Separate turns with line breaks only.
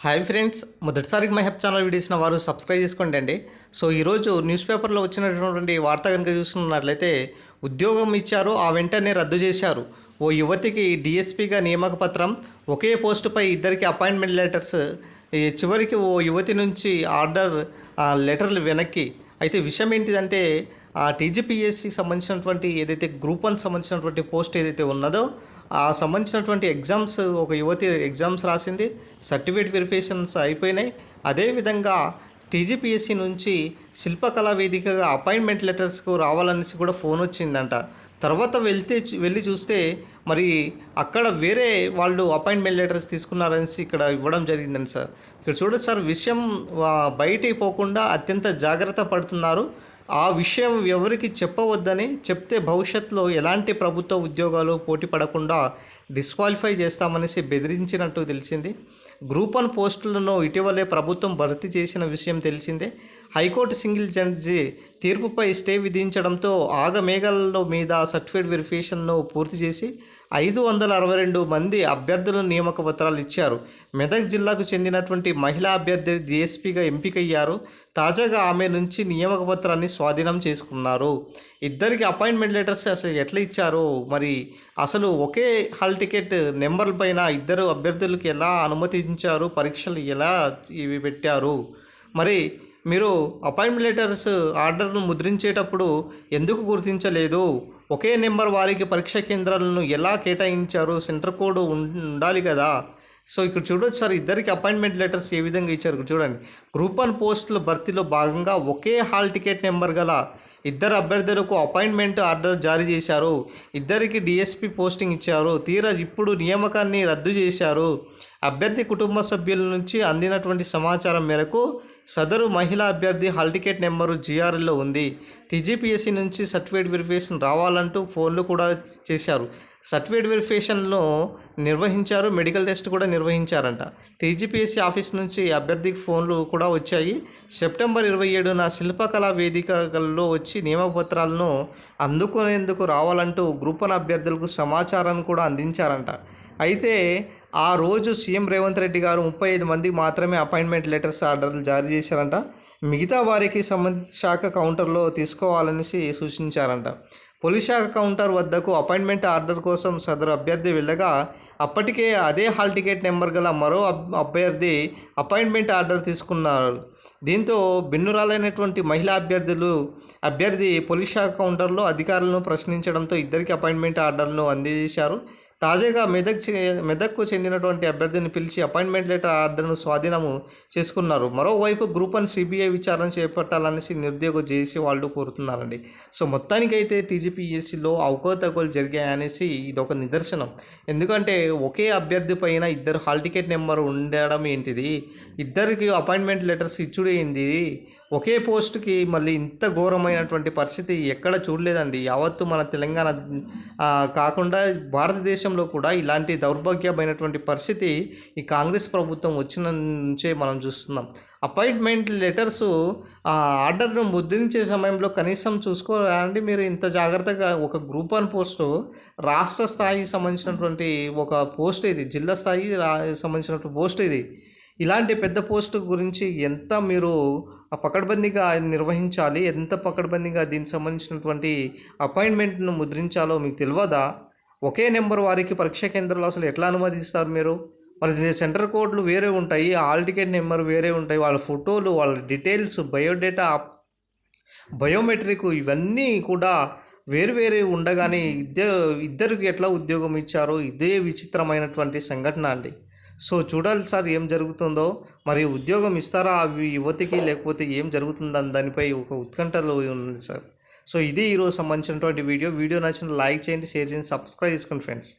Hi friends మొదటిసారికి my హెప్ channel వీడియోసిన వారు సబ్స్క్రైబ్ చేసుకోండి అండి సో ఈరోజు న్యూస్ పేపర్లో వచ్చినటువంటి వార్త కనుక చూస్తున్నట్లయితే ఉద్యోగం ఇచ్చారు ఆ వెంటనే రద్దు చేశారు. ఓ యువతికి డిఎస్పీగా నియామక పత్రం ఒకే పోస్టుపై ఇద్దరికి అపాయింట్మెంట్ లెటర్స్ చివరికి ఓ యువతి నుంచి ఆర్డర్ ఆ, లెటర్లు వెనక్కి. అయితే విషయం ఏంటిదంటే ఆ టీజీపీఎస్సికి సంబంధించినటువంటి ఏదైతే గ్రూప్ వన్ సంబంధించినటువంటి పోస్ట్ ఏదైతే ఉన్నదో ఆ సంబంధించినటువంటి ఎగ్జామ్స్ ఒక యువతి ఎగ్జామ్స్ రాసింది సర్టిఫికేట్ వెరిఫికేషన్స్ అయిపోయినాయి. అదేవిధంగా టీజీపీఎస్సీ నుంచి శిల్పకళా వేదికగా అపాయింట్మెంట్ లెటర్స్కు రావాలనేసి కూడా ఫోన్ వచ్చిందంట. తర్వాత వెళ్తే వెళ్ళి చూస్తే మరి అక్కడ వేరే వాళ్ళు అపాయింట్మెంట్ లెటర్స్ తీసుకున్నారనేసి ఇక్కడ ఇవ్వడం జరిగిందండి సార్. ఇక్కడ చూడండి సార్ విషయం బయటికి పోకుండా అత్యంత జాగ్రత్త పడుతున్నారు. ఆ విషయం ఎవరికి చెప్పవద్దని చెప్తే భవిష్యత్తులో ఎలాంటి ప్రభుత్వ ఉద్యోగాలు పోటీ పడకుండా డిస్క్వాలిఫై చేస్తామనేసి బెదిరించినట్టు తెలిసింది. గ్రూప్ వన్ పోస్టులను ఇటీవలే ప్రభుత్వం భర్తీ చేసిన విషయం తెలిసిందే. హైకోర్టు సింగిల్ జడ్జి తీర్పుపై స్టే విధించడంతో ఆగమేఘాల మీద సర్టిఫికేట్ వెరిఫికేషన్ను పూర్తి చేసి ఐదు వందల అరవై రెండు మంది అభ్యర్థుల నియామక పత్రాలు ఇచ్చారు. మెదక్ జిల్లాకు చెందినటువంటి మహిళా అభ్యర్థి డిఎస్పీగా ఎంపికయ్యారు. తాజాగా ఆమె నుంచి నియామక పత్రాన్ని స్వాధీనం చేసుకున్నారు. ఇద్దరికి అపాయింట్మెంట్ లెటర్స్ అసలు ఎట్లా ఇచ్చారో? మరి అసలు ఒకే హాల్ టికెట్ నెంబర్ పైన ఇద్దరు అభ్యర్థులకు ఎలా అనుమతించారు? పరీక్షలు ఎలా ఇవి పెట్టారు? మరి మీరు అపాయింట్మెంట్ లెటర్స్ ఆర్డర్ను ముద్రించేటప్పుడు ఎందుకు గుర్తించలేదు? ఒకే నెంబర్ వారికి పరీక్ష కేంద్రాలను ఎలా కేటాయించారు? సెంటర్ కోడ్ ఉండాలి కదా. సో ఇక్కడ చూడొచ్చు సార్ ఇద్దరికి అపాయింట్మెంట్ లెటర్స్ ఏ విధంగా ఇచ్చారు. ఇక్కడ చూడండి గ్రూప్ వన్ పోస్టుల భర్తీలో భాగంగా ఒకే హాల్ టికెట్ నెంబర్ గల ఇద్దరు అభ్యర్థులకు అపాయింట్మెంట్ ఆర్డర్ జారీ చేశారు. ఇద్దరికి డిఎస్పి పోస్టింగ్ ఇచ్చారు. తీరా ఇప్పుడు నియామకాన్ని రద్దు చేశారు. అభ్యర్థి కుటుంబ సభ్యుల నుంచి అందినటువంటి సమాచారం మేరకు సదరు మహిళా అభ్యర్థి హాల్ టికెట్ నెంబరు జీఆర్ఎల్లో ఉంది. టీజీపీఎస్సీ నుంచి సర్టిఫికేట్ వెరిఫికేషన్ రావాలంటూ ఫోన్లు కూడా చేశారు. సర్టిఫికేట్ వెరిఫికేషన్లో నిర్వహించారు మెడికల్ టెస్ట్ కూడా నిర్వహించారంట. టీజీపీఎస్సీ ఆఫీస్ నుంచి అభ్యర్థికి ఫోన్లు కూడా వచ్చాయి. సెప్టెంబర్ ఇరవై ఏడున శిల్పకళా వేదికల్లో వచ్చి నియమపత్రాలను అందుకునేందుకు రావాలంటూ గ్రూప్ వన్ అభ్యర్థులకు సమాచారాన్ని కూడా అందించారంట. అయితే ఆ రోజు సీఎం రేవంత్ రెడ్డి గారు ముప్పై ఐదు మందికి మాత్రమే అపాయింట్మెంట్ లెటర్స్ ఆర్డర్లు జారీ చేశారంట. మిగతా వారికి సంబంధిత శాఖ కౌంటర్లో తీసుకోవాలనేసి సూచించారంట. పోలీస్ శాఖ కౌంటర్ వద్దకు అపాయింట్మెంట్ ఆర్డర్ కోసం సదరు అభ్యర్థి వెళ్ళగా అప్పటికే అదే హాల్ టికెట్ నెంబర్ గల మరో అబ్- అభ్యర్థి అపాయింట్మెంట్ ఆర్డర్ తీసుకున్నారు. దీంతో బిన్నురాలైనటువంటి మహిళా అభ్యర్థులు అభ్యర్థి పోలీస్ శాఖ కౌంటర్లో అధికారులను ప్రశ్నించడంతో ఇద్దరికి అపాయింట్మెంట్ ఆర్డర్ను అందజేశారు. తాజాగా మెదక్ మెదక్కు చెందినటువంటి అభ్యర్థిని పిలిచి అపాయింట్మెంట్ లెటర్ ఆర్డర్ను స్వాధీనము చేసుకున్నారు. మరోవైపు గ్రూప్ వన్ సిబిఐ విచారణ చేపట్టాలనేసి నిరుద్యోగ జేసీ వాళ్ళు కోరుతున్నారండి. సో మొత్తానికైతే టీజీపీఎస్సీలో అవకతవకలు జరిగాయనేసి ఇది ఒక నిదర్శనం. ఎందుకంటే ఒకే అభ్యర్థి పైన ఇద్దరు హాల్ టికెట్ నెంబర్ ఉండడం ఏంటిది? ఇద్దరికి అపాయింట్మెంట్ లెటర్స్ ఇచ్చుడు ఏంటిది ఒకే పోస్ట్కి మళ్ళీ ఇంత ఘోరమైనటువంటి పరిస్థితి ఎక్కడ చూడలేదండి. యావత్తు మన తెలంగాణ కాకుండా భారతదేశంలో కూడా ఇలాంటి దౌర్భాగ్యమైనటువంటి పరిస్థితి ఈ కాంగ్రెస్ ప్రభుత్వం వచ్చిన నుంచే మనం చూస్తున్నాం. అపాయింట్మెంట్ లెటర్స్ ఆర్డర్ను ముద్రించే సమయంలో కనీసం చూసుకోరా అండి మీరు ఇంత జాగ్రత్తగా? ఒక గ్రూప్ వన్ పోస్టు రాష్ట్ర స్థాయికి సంబంధించినటువంటి ఒక పోస్ట్ ఇది జిల్లా స్థాయి సంబంధించినటువంటి పోస్ట్ ఇది. ఇలాంటి పెద్ద పోస్ట్ గురించి ఎంత మీరు ఆ పకడ్బందీగా నిర్వహించాలి. ఎంత పకడ్బందీగా దీనికి సంబంధించినటువంటి అపాయింట్మెంట్ను ముద్రించాలో మీకు తెలియదా ఒకే నెంబర్ వారికి పరీక్ష కేంద్రాలు అసలు ఎట్లా అనుమతిస్తారు మీరు? మరి సెంటర్ కోడ్లు వేరే ఉంటాయి హాల్ టికెట్ నెంబర్ వేరే ఉంటాయి. వాళ్ళ ఫోటోలు వాళ్ళ డీటెయిల్స్ బయోడేటా బయోమెట్రిక్ ఇవన్నీ కూడా వేరు వేరే ఉండగానే ఇద్దరు ఇద్దరికి ఎట్లా ఉద్యోగం ఇచ్చారో ఇదే విచిత్రమైనటువంటి సంఘటన అండి. సో చూడాలి సార్ ఏం జరుగుతుందో. మరి ఉద్యోగం ఇస్తారా అవి యువతికి లేకపోతే ఏం జరుగుతుందని దానిపై ఒక ఉత్కంఠలో ఉంది సార్. సో ఇది ఈరోజు సంబంధించినటువంటి వీడియో. వీడియో నచ్చిన లైక్ చేయండి షేర్ చేయండి సబ్స్క్రైబ్ చేసుకోండి ఫ్రెండ్స్.